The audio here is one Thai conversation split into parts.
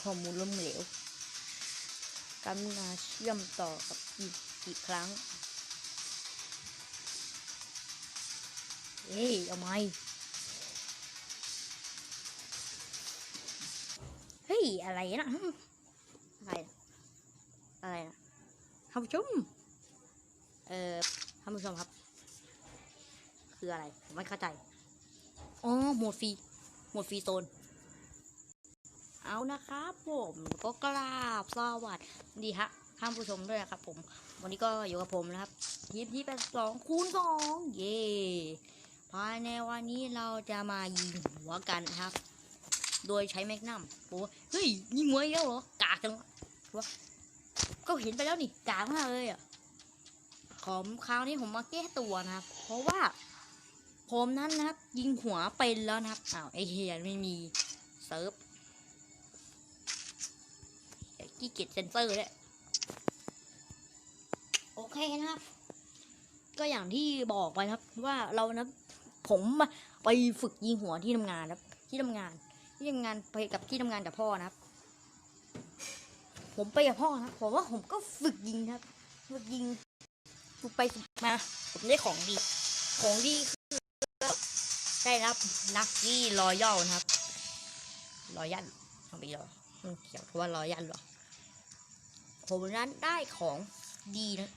ข้อมูลล้มเหลวกรุณาเชื่อมต่อกับอีกอีกครั้งเอ้ยเอาไหมเฮ้ย อะไรนะ อะไร อะไรนะท่านผู้ชม เอ่อท่านผู้ชมครับ คืออะไรผมไม่เข้าใจ อ๋อหมดฟรีหมดฟรีโซน เอานะครับผมก็กราบสวัสดีฮะท่านผู้ชมด้วยนะครับผม วันนี้ก็อยู่กับผมนะครับทีมที่เป็นสองคูณสองเย่ภายในวันนี้เราจะมายิงหัวกันนะครับ โดยใช้แมกนัมโอ้เฮ้ยยิงหัวอีกแล้วเหรอกากจังวะก็เห็นไปแล้วนี่กากมากเลยอะของคราวนี้ผมมาแก้ตัวนะครับ เพราะว่า ผมนั้นนะครับ ยิงหัวเป็นแล้วนะครับอ้าวไอเฮียไม่มีเซิร์ฟขี้เกียจเซนเซอร์เลยโอเคนะครับ ก็อย่างที่บอกไปครับ ว่าเรานะผมไปฝึกยิงหัวที่ทำงานครับ ที่ทำงาน ที่ทำงานไปกับที่ทำงานกับพ่อนะครับ ผมไปกับพ่อนะผมว่าผมก็ฝึกยิงครับฝึกยิงฝึกไปฝึกมา ผมได้ของดี ของดีคือ ได้รับลักกี้รอยัลนะครับรอยัลทำไปรอมันเกี่ยวกับว่ารอยัลหรอผมนั้นได้ของดีนะ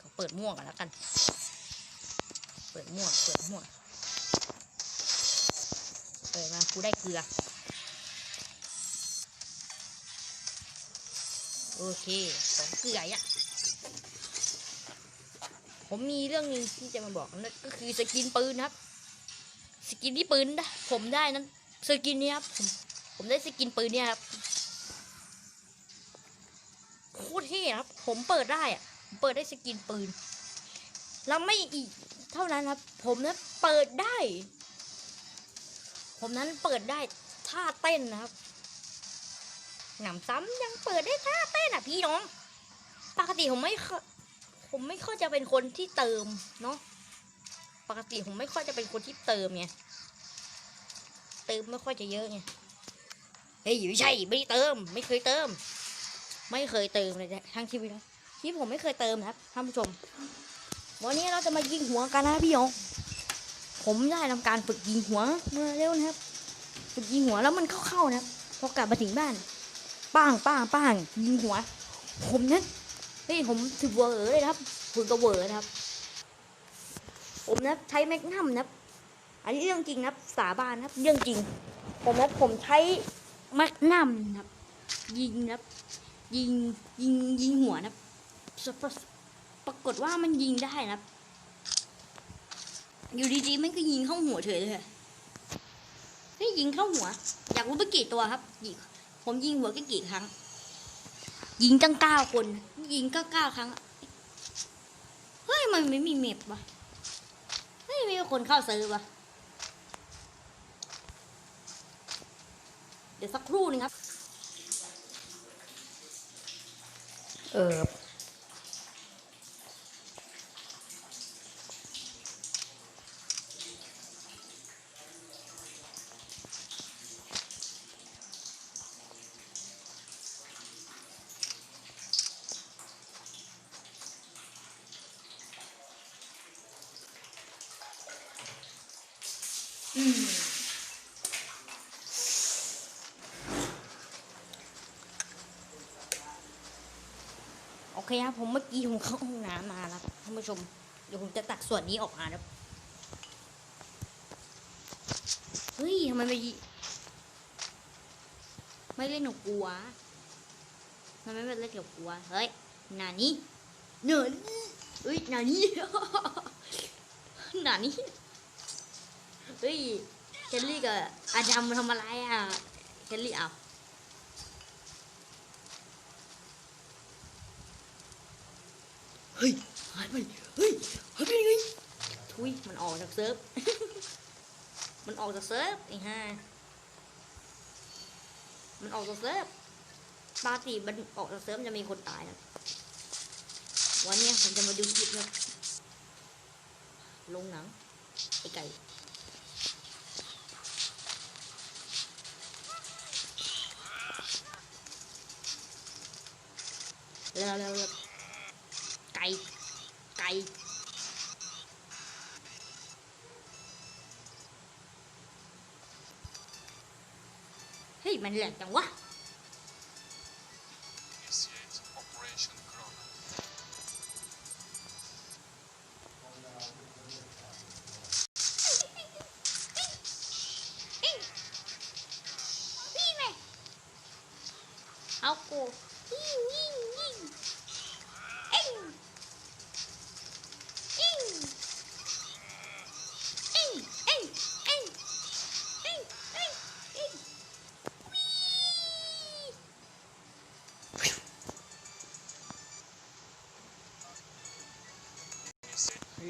ขอเปิดม่วงกันแล้วกัน เปิดม่วงเปิดม่วงเปิดมากูได้เกลือ โอเค ของเกลืออะ ผมมีเรื่องนึงที่จะมาบอกนั่นก็คือสกินปืนครับ สกินที่ปืนนะผมได้นั้นสกินนี้ครับผมผมได้สกินปืนเนี่ยครับโคตรเท่ครับ ผมเปิดได้อะเปิดได้สกินปืน แล้วไม่อีกเท่านั้นครับ ผมนั้นเปิดได้ ผมนั้นเปิดได้ท่าเต้นนะครับหนำซ้ำยังเปิดได้ท่าเต้นอะพี่น้อง ปกติผมไม่ค่อย ผมไม่ค่อยจะเป็นคนที่เติมเนาะปกติผมไม่ค่อยจะเป็นคนที่เติมไงเติมไม่ค่อยจะเยอะไงเฮ้ยไม่ใช่ไม่เติม ไม่เคยเติม ไม่เคยเติมเลยทั้งชีวิตนะที่ผมไม่เคยเติมนะครับท่านผู้ชม วันนี้เราจะมายิงหัวกันนะพี่ยงผมได้ทำการฝึกยิงหัวเมื่อเร็วนะครับ ฝึกยิงหัวแล้วมันเข้าๆนะพอกลับมาถึงบ้านป้างป้างป้างยิงหัว ผมนั้น เฮ้ยผมถือเวอร์เลยนะครับฝึกกับเวอร์นะครับ ผมนะใช้แมกนัมนะครับอันนี้เรื่องจริงนะครับ สาบานครับ เรื่องจริง ผมนะผมใช้แมกนัมนะครับ ยิงนะครับ ยิงยิงยิงหัวนะครับปรปรากฏว่ามันยิงได้นะครับอยู่ดีๆมันก็ยิงเข้าหัวเฉยเลยเฮ้ยยิงเข้าหัว อยากรู้ไปกี่ตัวครับผมยิงหัวกันกี่ครั้ง ยิงตั้งเก้าคน ยิงก็เก้าครั้ง เฮ้ย มันไม่มีเมปวะเฮ้ยมีคนเข้าซื้อวะเดี๋ยวสักครู่นึงครับ เออ เคครับผมเมื่อกี้ผมเข้าห้องน้ำมาแล้วท่านผู้ชม เดี๋ยวผมจะตัดส่วนนี้ออกมาครับเฮ้ยทำไมไม่ไม่เล่นกับกูวะทำไมไม่เล่นกับกูวะเฮ้ยนานี้เนินเฮ้ยนานี้นานี้เฮ้ยเคลลี่กับอาดัมมาทำอะไรอะเคลลี่เอา ฮ้ยหายไปเฮ้ยหายไปยังไงทุยมันออกจากเซิร์ฟ มันออกจากเซิร์ฟไอ้ห่ามันออกจากเซิร์ฟปกติมันออกจากเซิร์ฟจะมีคนตายนะวันเนี้ยผมจะมาดูคลิปนะลงหนังไอ้ไก่เร็วเร็ว ก่ไก่เฮ้ย มันแหลกจังวะเอากู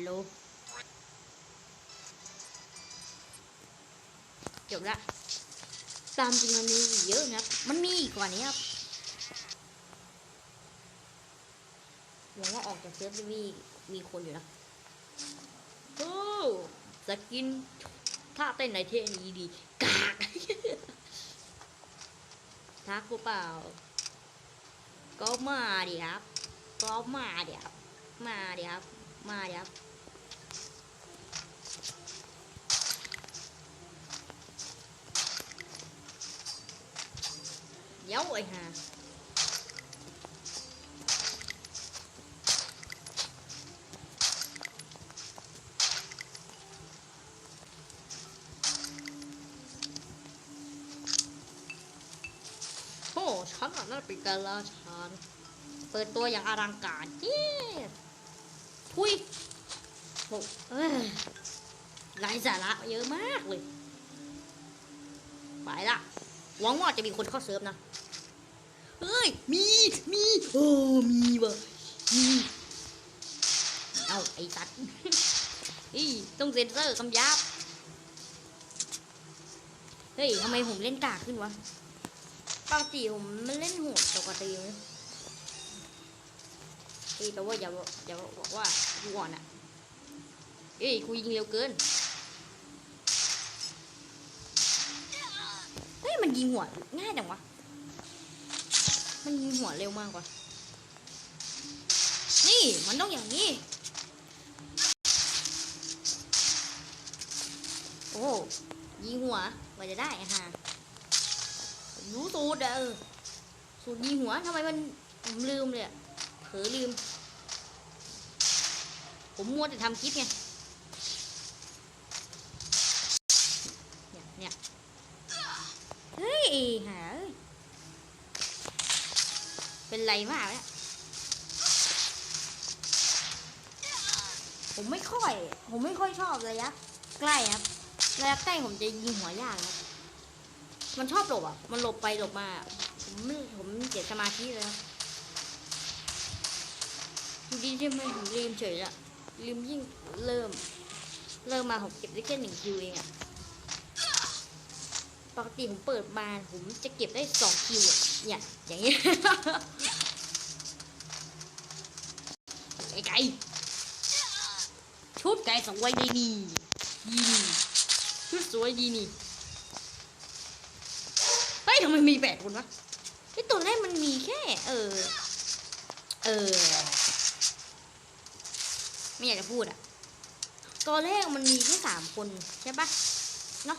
ลโหลจบละตามจริงมันมีเยอะนะมันมีอีกกว่านี้ครับหวังว่าออกจากเซิร์ฟจะมีมีคนอยู่นะโอ้สกินท่าเต้นในเทนี้ดีกากทักกูเปล่า ก็มาดิครับก็มาดิครับมาดิครับมาดิครับ dấu rồi hà Ồ, sẵn là nó bị cà la sàn เปิดตัวอย่างอลังการเย้ทุยโอ้ไรสาระเยอะมากเลย ไปละ หวังว่าจะมีคนเข้าเซิร์ฟนะ เฮ้ย มี มีโอ้มีวะมีเอาไอ้สัตว์อีต้องเซ็นเซอร์คำยาบเฮ้ยทำไมผมเล่นกากขึ้นวะปกติผมมันเล่นโหดปกติเลยเฮ้ยแต่ว่าอย่าบอกอย่าบอกว่ากูอ่อนอะเอ้ยกูยิงเร็วเกิน ฮ้ยมันยิงหัวง่ายจังวะ มันยิงหัวเร็วมากกว่า นี่มันต้องอย่างนี้ โอ้ยิงหัวว่าจะได้อะฮะรู้สูตรอะเออสูตรยิงหัวทำไมมันผมลืมเลยอะเผลอลืม ผมมัวแต่ทำคลิปไง เนี่ยเนี่ย เฮ้ยหาเอ้ย เป็นไรมากเนี่ยผมไม่ค่อย ผมไม่ค่อยชอบระยะใกล้ครับระยะใกล้ผมจะยิงหัวยากครับมันชอบหลบอะ มันหลบไปหลบมา ผมไม่ผมเสียสมาธิเลยครับดีที่มันผมลืมเฉยละลืมยิ่งเริ่ม เริ่มมาผมเก็บได้แค่หนึ่งคิวเองอะปกติผมเปิดมาผมจะเก็บได้สองคิวอะเนี่ยอย่างเงี้ย ไก่ไก่ชุดไก่สวยดีนี่ดีนี่ชุดสวยดีนี่เฮ้ยทำไมมีแปดคนวะไอตัวแรกมันมีแค่ เออ เออ ไม่อยากจะพูดอะตัวแรกมันมีแค่สามคนใช่ปะเนาะ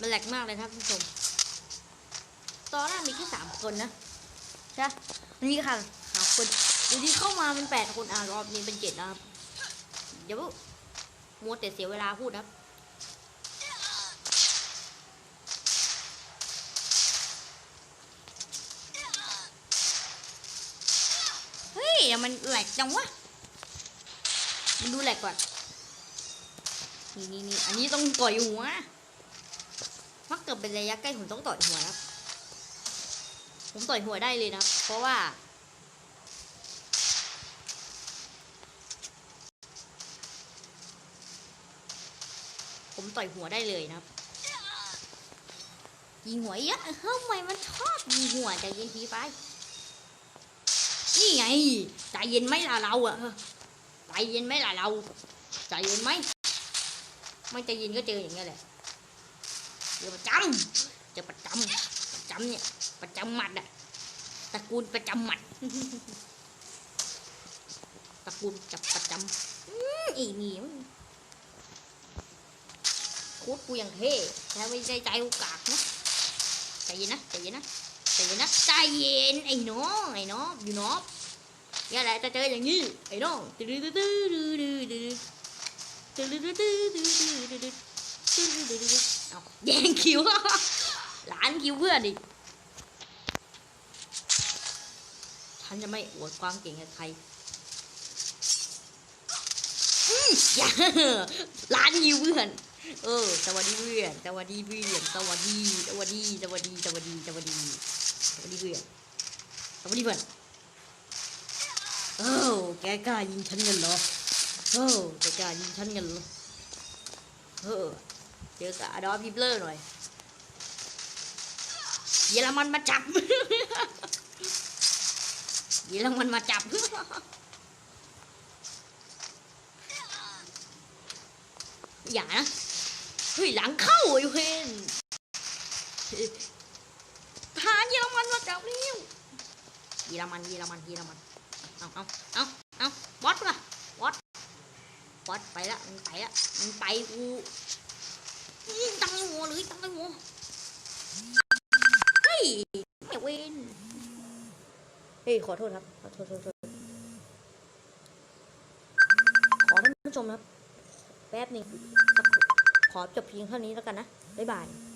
มันแหลกมากเลยครับท่านผู้ชมตอนแรกมีแค่สามคนนะ ใช่มันนี้ค่ะ สามคนดูที่เข้ามาเป็นแปดคนอ่ารอบนี้เป็นเจ็ดนะครับเดี๋ยวมัวแต่เสียเวลาพูดนะครับเฮ้ยมันแหลกจังวะมันดูแหลกก่อนนี่นี่นี่อันนี้ต้องต่อยหัวถ้าเกิดเป็นระยะใกล้ผมต้องต่อยหัวครับ ผมต่อยหัวได้เลยนะ เพราะว่า ผมต่อยหัวได้เลยนะครับ ยิงหัวเยอะเฮ้ยทำไมมันชอบยิงหัวใจเย็นทีไป นี่ไงใจเย็นไหมล่ะเราอะใจเย็นไหมล่ะเราใจเย็นไหมไม่ใจเย็นก็เจออย่างเงี้ยแหละเจอประจำเจอประจำประจำเนี่ยประจำหมัดอะตระกูลประจำหมัดตระกูลจับประจำอีนี่ มันคูดกูอย่างเท่แต่ไม่ใจใจกูกากนะใจเย็นนะใจเย็นนะใจเย็นนะใจเย็นไอ้น้องไอ้น้องอยู่น้องนี่แหละจะเจออย่างนี้ไอ้น้องตื้อตื้อตื้อตื้อตื้อตื้อตื้อตื้อตื้อตื้อตื้อตื้อตื้อตื้อตื้อเอาแย่งคิวหลานคิวเพื่อนดิฉันจะไม่อวดความเก่งกับใครอืมอย่าหลานคิวเพื่อน เออ สวัสดีเพื่อน สวัสดีเพื่อน สวัสดี สวัสดี สวัสดี สวัสดี สวัสดี สวัสดีเพื่อน สวัสดีเพื่อนโอ้าแกกล้ายิงฉันกันเหรอโอ้าแกกล้ายิงฉันกันเหรอเออเจอกับอดอล์ฟฮิปเลอร์หน่อย เยอรมันมาจับ เยอรมันมาจับอย่านะ เฮ้ยหลังเข้าไอ้เวนทหารเยอรมันมาจับเร็วเยอรมันเยอรมันเยอรมัน เอาเอาเอาเอาบอสป่ะบอสบอสไปละมันไปละมันไปกูตั้งไอ้หัวเลยตั้งไอ้หัวเฮ้ยไอ้เวนเฮ้ยขอโทษครับ ขอโทษโทษโทษขอท่านผู้ชมครับ แป๊บหนึ่ง ขอจบเพียงเท่านี้แล้วกันนะ บ๊ายบาย